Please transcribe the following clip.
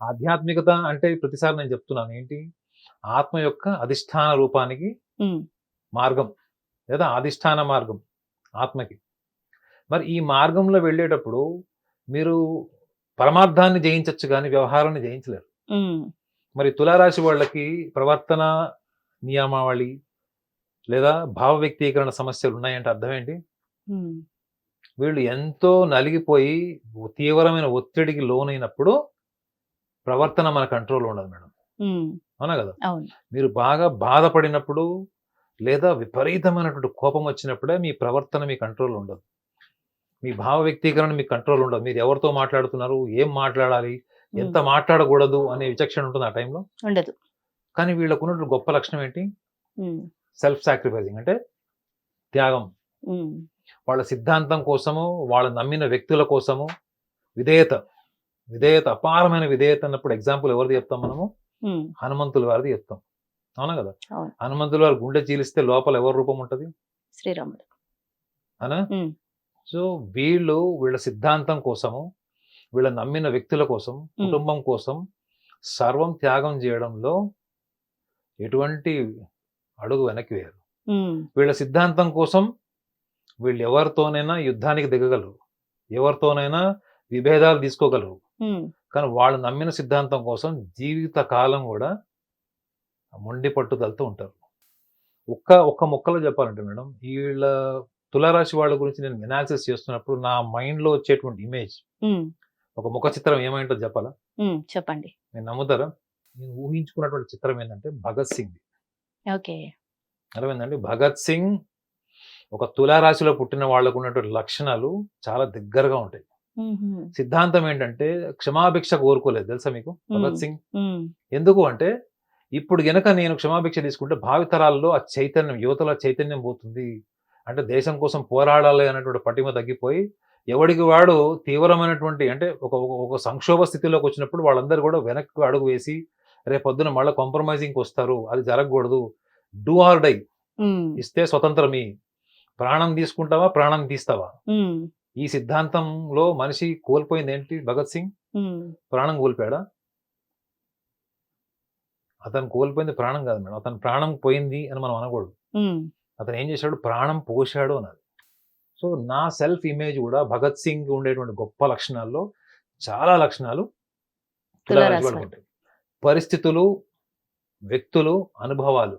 ఆధ్యాత్మికత అంటే ప్రతిసారి నేను చెప్తున్నాను ఏంటి? ఆత్మ యొక్క అధిష్టాన రూపానికి మార్గం లేదా అధిష్టాన మార్గం ఆత్మకి. మరి ఈ మార్గంలో వెళ్ళేటప్పుడు మీరు పరమార్థాన్ని జయించవచ్చు కానీ వ్యవహారాన్ని జయించలేరు. మరి తులారాశి వాళ్ళకి ప్రవర్తన నియమావళి లేదా భావ వ్యక్తీకరణ సమస్యలు ఉన్నాయంటే అర్థం ఏంటి? వీళ్ళు ఎంతో నలిగిపోయి తీవ్రమైన ఒత్తిడికి లోనైనప్పుడు ప్రవర్తన మన కంట్రోల్ ఉండదు మేడం. అవునా కదా? మీరు బాగా బాధపడినప్పుడు లేదా విపరీతమైనటువంటి కోపం వచ్చినప్పుడే మీ ప్రవర్తన మీ కంట్రోల్ ఉండదు. మీ భావ వ్యక్తీకరణ మీ కంట్రోల్ ఉండదు. మీరు ఎవరితో మాట్లాడుతున్నారు? ఏం మాట్లాడాలి? ఎంత మాట్లాడకూడదు అనే విచక్షణ ఉంటుంది ఆ టైంలో? ఉండదు. కానీ వీళ్ళకు ఉన్నటువంటి గొప్ప లక్షణం ఏంటి? సెల్ఫ్ సాక్రిఫైసింగ్ అంటే త్యాగం. వాళ్ళ సిద్ధాంతం కోసము వాళ్ళ నమ్మిన వ్యక్తుల కోసము విధేయత. విధేయత అపారమైన విధేయత అన్నప్పుడు ఎగ్జాంపుల్ ఎవరిది చెప్తాం మనము? హనుమంతుల వారిది చెప్తాం. అవునా కదా. హనుమంతుల వారి గుండె చీలిస్తే లోపల ఎవరి రూపం ఉంటుంది? శ్రీరాముడు. అనా. సో వీళ్ళు వీళ్ళ సిద్ధాంతం కోసము వీళ్ళ నమ్మిన వ్యక్తుల కోసం కుటుంబం కోసం సర్వం త్యాగం చేయడంలో ఎటువంటి అడుగు వెనక్కి వేయరు. వీళ్ళ సిద్ధాంతం కోసం వీళ్ళు ఎవరితోనైనా యుద్ధానికి దిగగలరు. ఎవరితోనైనా విభేదాలు తీసుకోగలరు. కానీ వాళ్ళు నమ్మిన సిద్ధాంతం కోసం జీవిత కాలం కూడా మొండి పట్టుదలతో ఉంటారు. ఒక్క ఒక్క ముక్కలో చెప్పాలంటే మేడం వీళ్ళ తులారాశి వాళ్ళ గురించి నేను ఎనాలిసిస్ చేస్తున్నప్పుడు నా మైండ్లో వచ్చేటువంటి ఇమేజ్ ఒక ముఖ చిత్రం ఏమైంటో చెప్పాలా? చెప్పండి. నేను నమ్ముతారా? నేను ఊహించుకున్నటువంటి చిత్రం ఏంటంటే భగత్ సింగ్. ఓకే. అర్థమైందండి? భగత్ సింగ్ ఒక తులారాశిలో పుట్టిన వాళ్ళకు ఉన్నటువంటి లక్షణాలు చాలా దగ్గరగా ఉంటాయి. సిద్ధాంతం ఏంటంటే క్షమాభిక్ష కోరుకోలేదు తెలుసా మీకు? భగత్. సింగ్. ఎందుకు అంటే ఇప్పుడు గనక నేను క్షమాభిక్ష తీసుకుంటే భావితరాల్లో ఆ చైతన్యం యువతలో చైతన్యం పోతుంది. అంటే దేశం కోసం పోరాడాలి అనేటువంటి పటిమ తగ్గిపోయి ఎవడికి వాడు తీవ్రమైనటువంటి అంటే ఒక ఒక- సంక్షోభ స్థితిలోకి వచ్చినప్పుడు వాళ్ళందరూ కూడా వెనక్కి అడుగు వేసి రేపు పొద్దున మళ్ళీ కాంప్రమైజింగ్కి వస్తారు. అది జరగకూడదు. Do or die. ఇస్తే స్వతంత్రమి. ప్రాణం తీసుకుంటావా? ప్రాణం తీస్తావా? ఈ సిద్ధాంతంలో మనిషి కోల్పోయింది ఏంటి భగత్ సింగ్? ప్రాణం కోల్పోయాడా? అతను కోల్పోయింది ప్రాణం కాదు మేడం. అతను ప్రాణం పోయింది అని మనం అనకూడదు. అతను ఏం చేశాడు? ప్రాణం పోశాడు అన్నది సో నా సెల్ఫ్ ఇమేజ్ కూడా భగత్ సింగ్ ఉండేటువంటి గొప్ప లక్షణాల్లో చాలా లక్షణాలు ఉంటాయి పరిస్థితులు వ్యక్తులు అనుభవాలు.